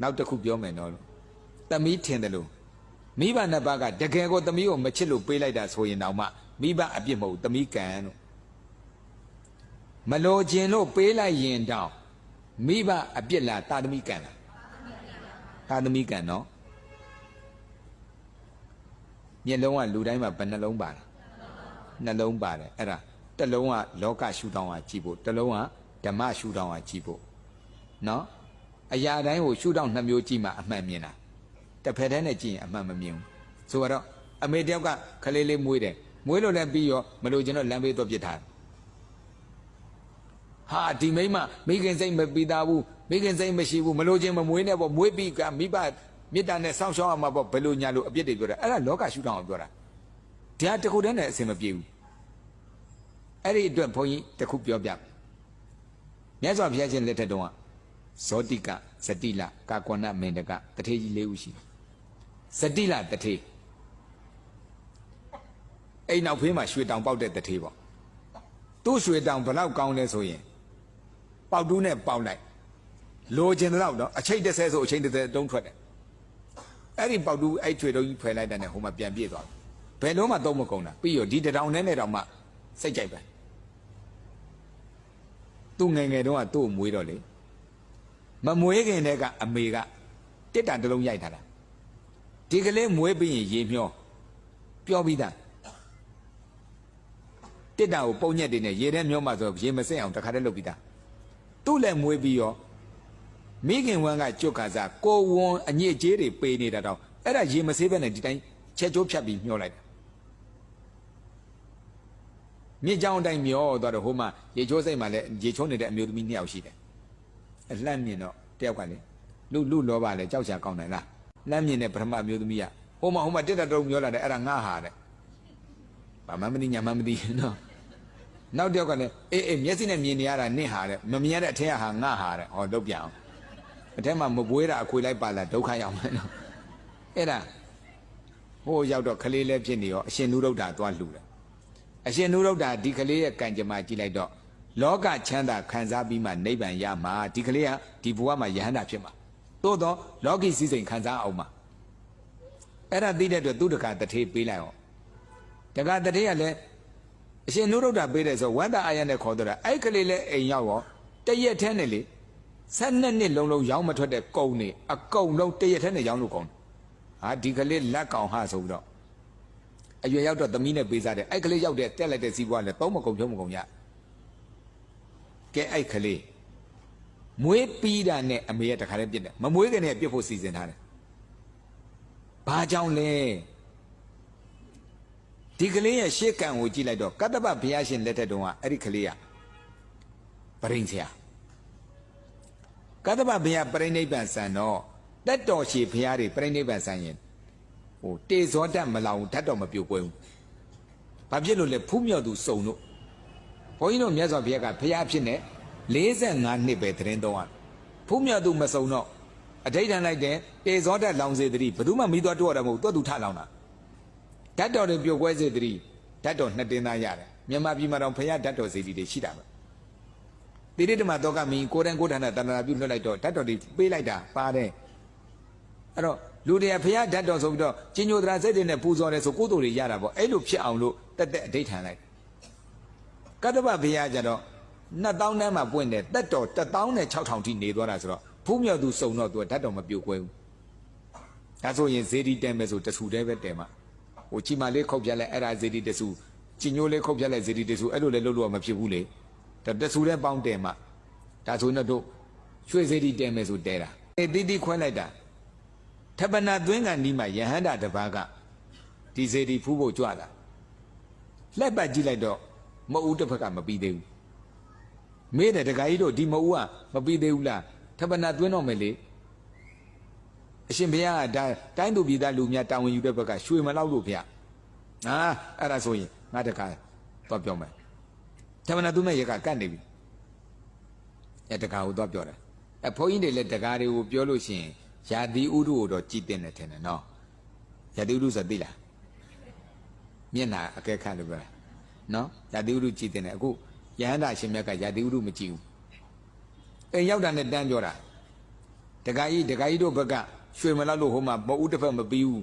နောက်တစ်ခုပြောမယ်နော်လို့သမီးထင်တယ်လို့မိဘနှစ်ပါးကတကယ်ကိုသမီးကိုမချစ်လို့ပေးလိုက်တာဆိုရင်တော့မှမိဘအပြစ်မဟုတ်သမီးကံလို့မလိုခြင်းလို့ပေးလိုက်ရင်တော့မိဘအပြစ်လားတာသမီးကံလားတာသမီးကံနော်မျက်လုံးကလူတိုင်းမှာဘယ်နှလုံးပါလဲနှလုံးပါတယ်အဲ့ဒါတစ်လုံးကလောကရှုထောင့်ကကြည့်ဖို့တစ်လုံးကဓမ္မရှုထောင့်ကကြည့်ဖို့နော် အရာတိုင်းကိုရှုထောင့်နှစ်မျိုးကြည့်မှအမှန်မြင်တာတစ်ဖက်တည်းနဲ့ကြည့်ရင်အမှန်မမြင်ဘူးဆိုတော့အမေတယောက်ကခလေးလေးမွေးတယ်မွေးလို့လည်းပြီးရောမလို့ကျွန်တော်လမ်းဘေးတော့ပြစ်ထားတယ်ဟာဒီမိမမိခင်စိတ်မပြီးသားဘူးမိခင်စိတ်မရှိဘူးမလို့ချင်းမမွေးနဲ့ပေါ့မွေးပြီးကမိဘမေတ္တာနဲ့စောင့်ရှောက်အောင်မှာပေါ့ဘယ်လိုညာလို့အပြစ်တွေပြောတာအဲ့ဒါလောကရှုထောင့်အောင်ပြောတာတရားတစ်ခုတည်းနဲ့အစင်မပြေဘူးအဲ့ဒီအတွက်ဘုန်းကြီးတစ်ခုပြောပြမယ်မြတ်စွာဘုရားရှင်လက်ထက်တုန်းက ဇောတိကဇတိလကာကွဏမင်တကတထေကြီးလေးဦးရှိတယ်ဇတိလတထေအိမ်နောက်ဖေးမှာရွှေတောင်ပေါက်တဲ့တထေပေါ့သူ့ရွှေတောင်ဘလောက်ကောင်းလဲဆိုရင်ပေါက်တူးနဲ့ပေါက်လိုက်လိုချင်တဲ့တော့အချိန်တစ်ဆယ်ဆိုအချိန်တစ်ဆယ်တုံးထွက်တယ်အဲ့ဒီပေါက်တူးအဲ့ချွေတုံးကြီးဖယ်လိုက်တဲ့နဲ့ဟိုမှာပြန်ပြေးသွားတယ်ဘယ်လုံးမှသုံးမကုန်တာပြီးရောဒီတတောင်နဲ့နဲ့တော့မှစိတ်ကြိုက်ပဲသူငယ်ငယ်တုန်းကသူ့ကိုမွေးတော့လေ မမွေးခင်တည်းကအမေကတစ်တာတစ်လုံးရိုက်ထားတာဒီကလေးမွေးပြီးရင်ရေမျောပြောပြီးသားတစ်တာကိုပုံညက်တွေနဲ့ရေထဲမျောမှဆိုရေမစက်အောင်တခါတည်းလုပ်ပြီးသားသူ့လည်းမွေးပြီးရောမိခင်ဝမ်းကကြွတ်ခါစားကိုဝွန်အညစ်အကြေးတွေပေးနေတာတော့အဲ့ဒါရေမဆေးဘဲနဲ့ဒီတိုင်းချက်ချိုးဖြတ်ပြီးမျောလိုက်တာမြစ်ကြောင်းအတိုင်းမျောသွားတော့ဟိုမှာရေချိုးစိတ်မှာလည်းရေချိုးနေတဲ့အမျိုးသမီးနှစ်ယောက်ရှိတယ် အလှမ်းမြင်တော့တယောက်ကလေလူလူလောပါလေကြောက်ချာကောင်းတယ်လားလှမ်းမြင်တဲ့ပထမအမျိုးသမီးကဟိုမှာဟိုမှာတက်တက်တုံးမျောလာတယ်အဲ့ဒါငါဟာတဲ့ဘာမှမသိညာမှမသိနော်နောက်တယောက်ကလည်းအေးအေးမျက်စိနဲ့မြင်နေရတာနင့်ဟာတဲ့မမြင်ရတဲ့အထက်ကဟာငါဟာတဲ့ဟောတော့ပြအောင်အထက်မှာမပွေးတာအခွေလိုက်ပါလာဒုက္ခရောက်မယ်နော်အဲ့ဒါဟိုရောက်တော့ခလေးလည်းဖြစ်နေရောအရှင်နုရုဒ္ဓသွားလှူတယ်အရှင်နုရုဒ္ဓဒီကလေးရဲ့ကံကြမ္မာကြည့်လိုက်တော့ လောကချမ်းသာခံစားပြီးမှနိဗ္ဗာန်ရမှာဒီကလေးကဒီဘဝမှာယဟန္တာဖြစ်မှာသို့တော့လောကီစည်းစိမ်ခံစားအောင်မှာအဲ့ဒါသိတဲ့အတွက်သူတကတထေးပေးလိုက်အောင်တကတထေးကလည်းအရှင်နုရုဒ္ဓပေးတယ်ဆိုဝန္တာအာယနဲ့ခေါ်တော့တာအဲ့ကလေးလည်းအိမ်ရောက်ရောတရက်ထဲနဲ့လေဆက်နှစ်နှစ်လုံးလုံးရောင်းမထွက်တဲ့ကုံနေအကုံလုံးတရက်ထဲနဲ့ရောင်းလို့ကောင်းဟာဒီကလေးလက်ကောင်ဟာဆိုပြီးတော့အရွယ်ရောက်တော့သမီးနဲ့ပေးစားတယ်အဲ့ကလေးရောက်တဲ့တက်လိုက်တဲ့စီးပွားလည်းသုံးမကုန်ဖြုံးမကုန်ရ ကဲအဲ့ကလေးမွေးပြီးတာနဲ့အမေရတခါတည်းပြစ်တယ်မမွေးခင်နဲ့ပြစ်ဖို့စီစဉ်ထားတယ်ဘာကြောင့်လဲဒီကလေးရဲ့ရှေ့ကံကိုကြည့်လိုက်တော့ကတ္တပဘုရားရှင်လက်ထက်တုန်းကအဲ့ဒီကလေးကပရိန်ဆရာကတ္တပဘုရားပရိနိဗ္ဗာန်ဆန်တော့တက်တော်ရှည်ဘုရားတွေပရိနိဗ္ဗာန်ဆန်ရင်ဟိုတေဇောတတ်မလောင်ဓာတ်တော်မပြိုကွဲဘူးဘာဖြစ်လို့လဲဖူးမြောက်သူစုံတို့ ဘုန်းကြီးတို့မြတ်စွာဘုရားကဘုရားဖြစ်နေ45နှစ်ပဲတရင်တော့ဖူးမြောက်သူမစုံတော့အဋိဋ္ဌံလိုက်တယ်တေဇောတတ်လောင်စေတည်းဘယ်သူမှမိသွားတော့တာမဟုတ်တွတ်သူထလောင်တာဓာတ်တော်တွေပြိုကွဲစေတည်းဓာတ်တော်နှစ်တင်းသားရတယ်မြန်မာပြည်မှာတော့ဘုရားဓာတ်တော်စေတီတွေရှိတာပဲတိရိတ္တမတောကမင်းကိုယ်တိုင်ကိုယ်ဌာနတဏ္ဍာပြုလွှတ်လိုက်တော့ဓာတ်တော်တွေပေးလိုက်တာပါတယ်အဲ့တော့လူတွေကဘုရားဓာတ်တော်ဆိုပြီးတော့ကျင်ညိုတရာစိတ်တွေနဲ့ပူဇော်တယ်ဆိုကိုယ်တို့တွေရတာပေါ့အဲ့လိုဖြစ်အောင်လို့တက်တက်အဋိဋ္ဌံလိုက် ကတ္တပဘုရားကြတော့2000တန်းမှာပွင့်တယ်တက်တော်16000ထိနေသွားတာဆိုတော့ဖူးမြောက်သူစုံတော့သူကဓာတ်တော်မပြိုကွဲဘူးဒါဆိုရင်ဇေဒီတဲမယ်ဆိုတဆူတဲပဲတဲမှာဟိုချီမာလေးခုတ်ပြက်လိုက်အဲ့ဒါဇေဒီတဆူကျင်ညိုလေးခုတ်ပြက်လိုက်ဇေဒီတဆူအဲ့လိုလည်းလုပ်လို့မဖြစ်ဘူးလေဒါတဆူတဲ့ပေါင်းတဲမှာဒါဆိုရင်တော့ရွှေဇေဒီတဲမယ်ဆိုတဲတာအဲတိတိခွဲလိုက်တာထပနာသွင်းကန်ဒီမှာယဟန္တာတပါးကဒီဇေဒီဖူးဖို့ကြွလာလက်ပတ်ကြည့်လိုက်တော့ မအူးတစ်ဖက်ကမပြီးသေးဘူးမေးတယ်တခါကြီးတို့ဒီမအူးကမပြီးသေးဘူးလားထပနာသွင်းတော့မယ်လေအရှင်ဘုရားကဒါတိုင်းသူပြည်သားလူများတာဝန်ယူတဲ့ဘက်ကရွှေမလောက်လို့ဗျာဟာအဲ့ဒါဆိုရင်ငါတခါတော့ပြောမယ်ထပနာသွင်းမဲ့ရကကတ်နေပြီအဲတခါကိုတော့ပြောတယ်အဲဘုန်းကြီးတွေလည်းတကားတွေကိုပြောလို့ရှိရင်ယာတိဥဒုကိုတော့ကြည်တင်တယ်ထင်တယ်နော်ယာတိဥဒုဆိုသိလားမျက်နာအကဲခတ်လို့ပြောတာ နော်ယာတိဥဒုကြည်တင်တယ်အခုယဟန္တာရှင်မြတ်ကယာတိဥဒုမကြည့်ဘူးအိမ်ရောက်တာနဲ့တန်းပြောတာတခါကြီးတခါကြီးတို့ဘက်ကရွှေမလောက်လို့ဟိုမှာမအူးတစ်ဖက်မပြီးဘူး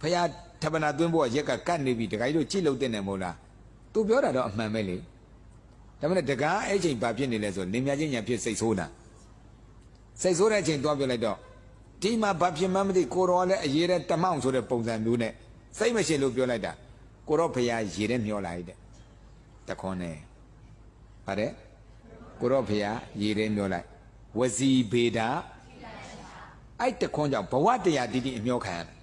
ဖះထပနာသွင်းဖို့ရက်ကကတ်နေပြီတခါကြီးတို့ကြည့်လို့တဲ့နေမို့လားသူပြောတာတော့အမှန်ပဲလေဒါမှမဟုတ်တကားအဲ့ချိန်ဘာဖြစ်နေလဲဆိုလင်မြချင်းညာဖြစ်စိတ်ဆိုးတာစိတ်ဆိုးတဲ့အချိန်သွားပြလိုက်တော့ဒီမှာဘာဖြစ်မှန်းမသိကိုတော်ကလည်းအရေးတဲ့တမောင်ဆိုတဲ့ပုံစံမျိုးနဲ့စိတ်မရှိလို့ပြောလိုက်တာကိုတော့ဖះရေတဲ့မျောလိုက်တဲ့ တခွန်းနဲ့ဗါတဲ့ကိုတော့ဖះရေတဲ့မျောလိုက်ဝစီဘေတာအဲ့တခွန်းကြောင့်ဘဝတရားတိတိအမျောခံရတယ်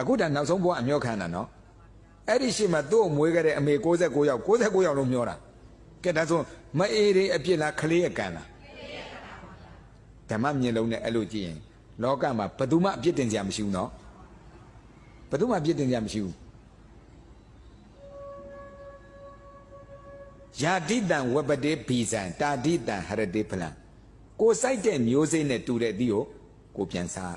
အခုဒါနောက်ဆုံးဘဝအမျောခံတာနော်အဲ့ဒီရှိမှသူ့ကိုမွေးခဲ့တဲ့အမေ69ယောက်69ယောက်လုံးမျောတာကဲဒါဆိုမအေးတွေအပြစ်လားခလေးအကန်လားဓမ္မမျက်လုံးနဲ့အဲ့လိုကြည့်ရင်လောကမှာဘယ်သူမှအပြစ်တင်ကြမရှိဘူးနော်ဘယ်သူမှအပြစ်တင်ကြမရှိဘူး ယာတိတံဝပတေဘီဇံတာတိတံဟရတေဖလံကိုစိုက်တဲ့မျိုးစိတ်နဲ့တူတဲ့အသီးကိုကိုပြန်စား